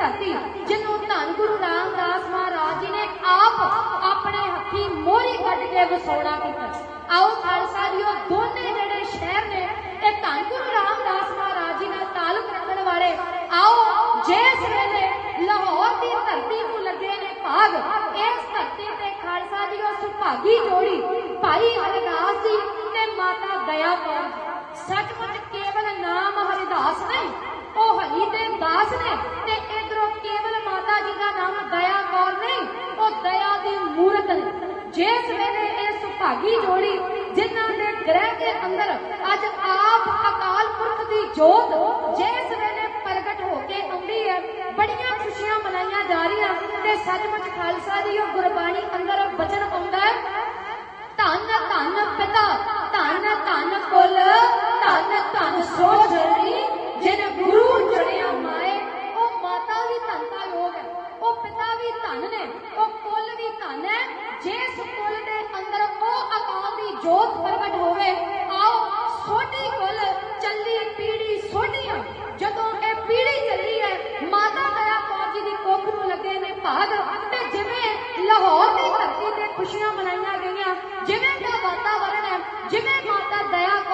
ਧਰਤੀ ਜਿਹਨੂੰ ਧੰਨ ਗੁਰੂ ਰਾਮਦਾਸ ਮਹਾਰਾਜ ਜੀ ਨੇ ਆਪ ਆਪਣੇ ਹੱਥੀ ਮੋਹਰੀ ਕੱਢ ਕੇ ਵਸਾਉਣਾ ਕੀਤਾ। ਆਓ ਖਾਲਸਾ ਜੀਓ ਦੋਨੇ ਜਿਹੜੇ ਸ਼ਹਿਰ ਨੇ, ਇਹ ਧੰਨ ਗੁਰੂ ਰਾਮਦਾਸ ਮਹਾਰਾਜ ਜੀ ਨਾਲ ਤਾਲੁਕ ਰੱਖਣ ਵਾਲੇ, ਆਓ ਜਿਸ ਵੇਲੇ ਲਾਹੌਰ ਦੀ ਧਰਤੀ ਨੂੰ ਲੱਗੇ ਨੇ ਭਾਗ, ਇਸ ਧਰਤੀ ਤੇ ਖਾਲਸਾ ਜੀਓ ਸੁਭਾਗੀ ਜੋੜੀ ਭਾਈ ਹਰਦਾਸ ਜੀ ਤੇ ਮਾਤਾ ਦਇਆ ਕੌਰ ਜੀ। ਸੱਚਮੁੱਚ ਕੇਵਲ ਨਾਮ ਹਰਿਦਾਸ ਨਹੀਂ ਉਹ ਹਰੀ ਦੇ ਦਾਸ ਨੇ ਤੇ ਇਧਰੋਂ ਕੇਵਲ ਮਾਤਾ ਜੀ ਦਾ ਨਾਮ ਦਇਆ ਕੌਰ ਨਹੀਂ ਉਹ ਦਇਆ ਦੀ ਮੂਰਤ ਨੇ ਜਿਸ ਵੇਲੇ ਇਹ ਸੁਭਾਗੀ ਜੋੜੀ ਜਿਨ੍ਹਾਂ ਦੇ ਗ੍ਰਹਿ ਦੇ ਅੰਦਰ ਅੱਜ ਆਪ ਅਕਾਲ ਪੁਰਖ ਦੀ ਜੋਤ ਜਿਸ ਵੇਲੇ ਪ੍ਰਗਟ ਹੋ ਕੇ ਆਉਂਦੀ ਹੈ, ਬੜੀਆਂ ਖੁਸ਼ੀਆਂ ਮਨਾਈਆਂ ਜਾ ਰਹੀਆਂ ਤੇ ਸੱਚਮੁੱਚ ਖਾਲਸਾ ਦੀ ਉਹ ਗੁਰਬਾਣੀ ਅੰਦਰ ਬਚਨ ਆਉਂਦਾ ਹੈ। ਧੰਨ ਧੰਨ ਪਿਤਾ, ਧੰਨ ਧੰਨ ਕੁਲ, ਧੰਨ ਧੰਨ ਸੋਝਣੀ ਜਿਨ ਗੁਰੂ ਚੜਿਆ ਮਾਏ, ਉਹ ਮਾਤਾ ਵੀ ਧੰਨ ਦਾ ਯੋਗ ਹੈ, ਉਹ ਪਿਤਾ ਵੀ ਧੰਨ ਨੇ, ਉਹ ਕੁਲ ਵੀ ਧੰਨ ਹੈ ਜਿਸ ਕੁਲ ਦੇ ਅੰਦਰ ਉਹ ਅਕਾਲ ਦੀ ਜੋਤ ਪ੍ਰਗਟ ਹੋਵੇ, ਆਓ ਛੋਟੀ ਕੁਲ ਚੱਲੀ ਪੀੜੀ ਸੋਢੀਆਂ ਜਦੋਂ ਇਹ ਪੀੜੀ ਚੱਲੀ ਹੈ, ਮਾਤਾ ਦਇਆ ਕੌਰ ਜੀ ਦੀ ਕੁੱਖ ਨੂੰ ਲੱਗੇ ਨੇ ਭਾਗ ਤੇ